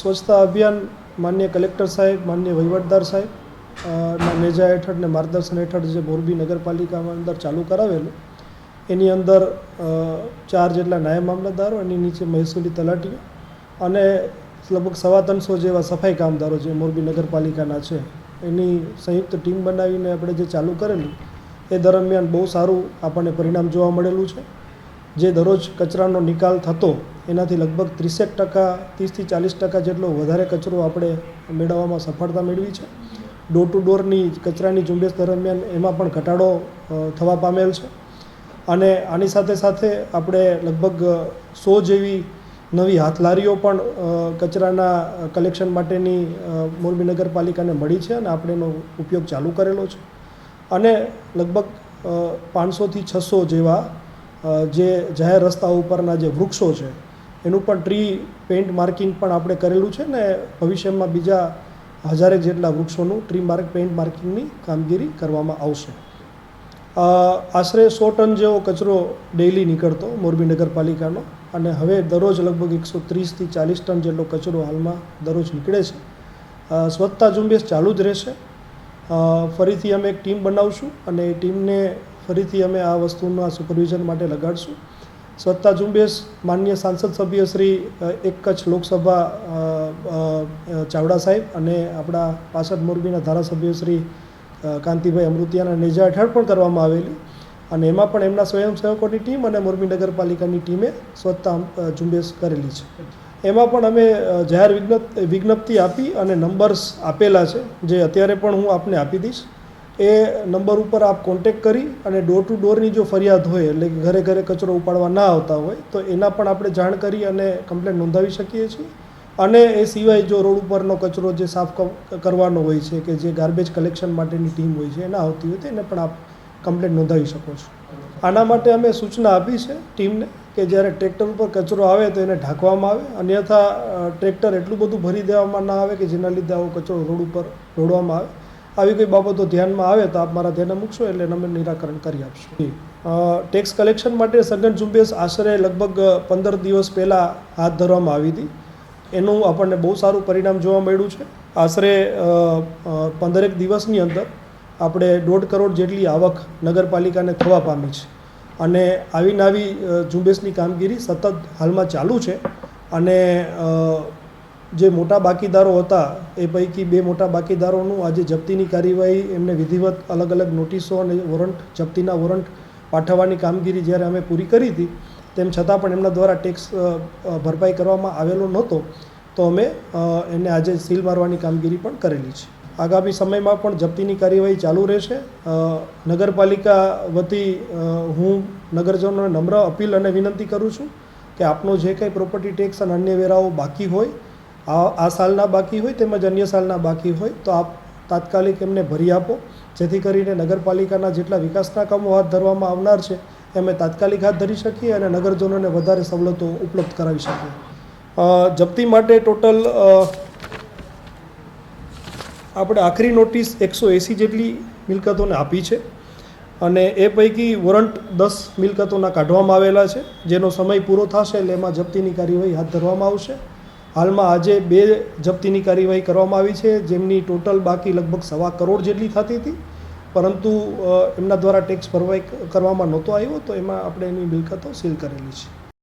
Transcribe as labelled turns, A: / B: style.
A: સ્વચ્છતા અભિયાન માન્ય કલેક્ટર સાહેબ, માન્ય વહીવટદાર સાહેબ ના નેજા હેઠળ ને માર્ગદર્શન હેઠળ જે મોરબી નગરપાલિકામાં અંદર ચાલુ કરાવેલું, એની અંદર ચાર જેટલા નાયબ મામલતદારો એની નીચે મહેસૂલી તલાટીઓ અને લગભગ સવા ત્રણસો જેવા સફાઈ કામદારો જે મોરબી નગરપાલિકાના છે, એની સંયુક્ત ટીમ બનાવીને આપણે જે ચાલુ કરેલું, એ દરમિયાન બહુ સારું આપણને પરિણામ જોવા મળેલું છે. જે દરરોજ કચરાનો નિકાલ થતો, એનાથી લગભગ ત્રીસેક ટકા, ત્રીસથી ચાલીસ ટકા જેટલો વધારે કચરો આપણે મેળવવામાં સફળતા મેળવી છે. ડોર ટુ ડોરની કચરાની ઝુંબેશ દરમિયાન એમાં પણ ઘટાડો થવા પામેલ છે. અને આની સાથે સાથે આપણે લગભગ સો જેવી નવી હાથલારીઓ પણ કચરાના કલેક્શન માટેની મોરબી નગરપાલિકાને મળી છે અને આપણે એનો ઉપયોગ ચાલુ કરેલો છે. અને લગભગ પાંચસોથી છસો જેવા જે જાહેર રસ્તા ઉપરના જે વૃક્ષો છે, એનું પણ ટ્રી પેઇન્ટ માર્કિંગ પણ આપણે કરેલું છે ને ભવિષ્યમાં બીજા હજારેક જેટલા વૃક્ષોનું ટ્રી માર્ક, પેઇન્ટ માર્કિંગની કામગીરી કરવામાં આવશે. આશરે સો ટન જેવો કચરો ડેઇલી નીકળતો મોરબી નગરપાલિકાનો અને હવે દરરોજ લગભગ એકસો ત્રીસથી ચાલીસ ટન જેટલો કચરો હાલમાં દરરોજ નીકળે છે. સ્વચ્છતા ઝુંબેશ ચાલુ જ રહેશે. ફરીથી અમે એક ટીમ બનાવશું અને એ ટીમને ફરીથી અમે આ વસ્તુના સુપરવિઝન માટે લગાડશું. સ્વચ્છતા ઝુંબેશ માન્ય સાંસદ સભ્ય શ્રી એક કચ્છ લોકસભા ચાવડા સાહેબ અને આપણા પાસઠ મોરબીના ધારાસભ્ય શ્રી કાંતિભાઈ અમૃતિયાના નેજા હેઠળ પણ કરવામાં આવેલી. અને એમાં પણ એમના સ્વયંસેવકોની ટીમ અને મોરબી નગરપાલિકાની ટીમે સ્વચ્છતા ઝુંબેશ કરેલી છે. એમાં પણ અમે જાહેર વિજ્ઞપ્તિ આપી અને નંબર્સ આપેલા છે, જે અત્યારે પણ હું આપને આપી દઈશ. એ નંબર ઉપર આપ કોન્ટેક કરી અને ડોર ટુ ડોરની જો ફરિયાદ હોય, એટલે કે ઘરે ઘરે કચરો ઉપાડવા ના આવતા હોય, તો એના પણ આપણે જાણ કરી અને કમ્પ્લેન નોંધાવી શકીએ છીએ. અને એ સિવાય જો રોડ ઉપરનો કચરો જે સાફ કરવાનો હોય છે કે જે ગાર્બેજ કલેક્શન માટેની ટીમ હોય છે, એના આવતી હોય તો એને પણ આપ કમ્પ્લેન નોંધાવી શકો છો. આના માટે અમે સૂચના આપી છે ટીમને કે જ્યારે ટ્રેક્ટર ઉપર કચરો આવે તો એને ઢાંકવામાં આવે, અન્યથા ટ્રેક્ટર એટલું બધું ભરી દેવામાં ના આવે કે જેના લીધે આવો કચરો રોડ ઉપર રોડવામાં આવે. આવી કોઈ બાબતો ધ્યાનમાં આવે તો આપ મારા ધ્યાને મૂકશો એટલે અમે નિરાકરણ કરી આપશું. ટેક્સ કલેક્શન માટે સઘન ઝુંબેશ આશરે લગભગ પંદર દિવસ પહેલાં હાથ ધરવામાં આવી હતી. એનું આપણને બહુ સારું પરિણામ જોવા મળ્યું છે. આશરે પંદરેક દિવસની અંદર આપણે દોઢ કરોડ જેટલી આવક નગરપાલિકાને થવા પામી છે. અને આવી નાવી ઝુંબેશની કામગીરી સતત હાલમાં ચાલુ છે. અને જે મોટા બાકીદારો હતા, એ પૈકી બે મોટા બાકીદારોનું આજે જપ્તીની કાર્યવાહી, એમને વિધિવત અલગ અલગ નોટિસો અને વોરંટ, જપ્તીના વોરંટ પાઠવવાની કામગીરી જ્યારે અમે પૂરી કરી હતી, તેમ છતાં પણ એમના દ્વારા ટેક્સ ભરપાઈ કરવામાં આવેલો નહોતો, તો અમે એને આજે સીલ મારવાની કામગીરી પણ કરેલી છે. આગામી સમયમાં પણ જપ્તીની કાર્યવાહી ચાલુ રહેશે. નગરપાલિકા વતી હું નગરજનોને નમ્ર અપીલ અને વિનંતી કરું છું કે આપનો જે કંઈ પ્રોપર્ટી ટેક્સ અને અન્ય વેરાઓ બાકી હોય આ આ સાલના બાકી હોય તેમજ અન્ય સાલના બાકી હોય તો આપ તાત્કાલિક એમને ભરી આપો. જેથી કરીને નગરપાલિકાના જેટલા વિકાસના કામો હાથ ધરવામાં આવનાર છે એ અમે તાત્કાલિક હાથ ધરી શકીએ અને નગરજનોને વધારે સવલતો ઉપલબ્ધ કરાવી શકીએ. જપ્તી માટે ટોટલ આપણે આખરી નોટિસ એકસો એંસી જેટલી મિલકતોને આપી છે અને એ પૈકી વોરંટ દસ મિલકતોના કાઢવામાં આવેલા છે. જેનો સમય પૂરો થશે એટલે એમાં જપ્તીની કાર્યવાહી હાથ ધરવામાં આવશે. હાલમાં આજે બે જપ્તીની કાર્યવાહી કરવામાં આવી છે, જેમની ટોટલ બાકી લગભગ સવા કરોડ જેટલી થતી હતી. પરંતુ એમના દ્વારા ટેક્સ ભરવાઈ કરવામાં નહોતો આવ્યો, તો એમાં આપણે એની મિલકતો સીલ કરેલી છે.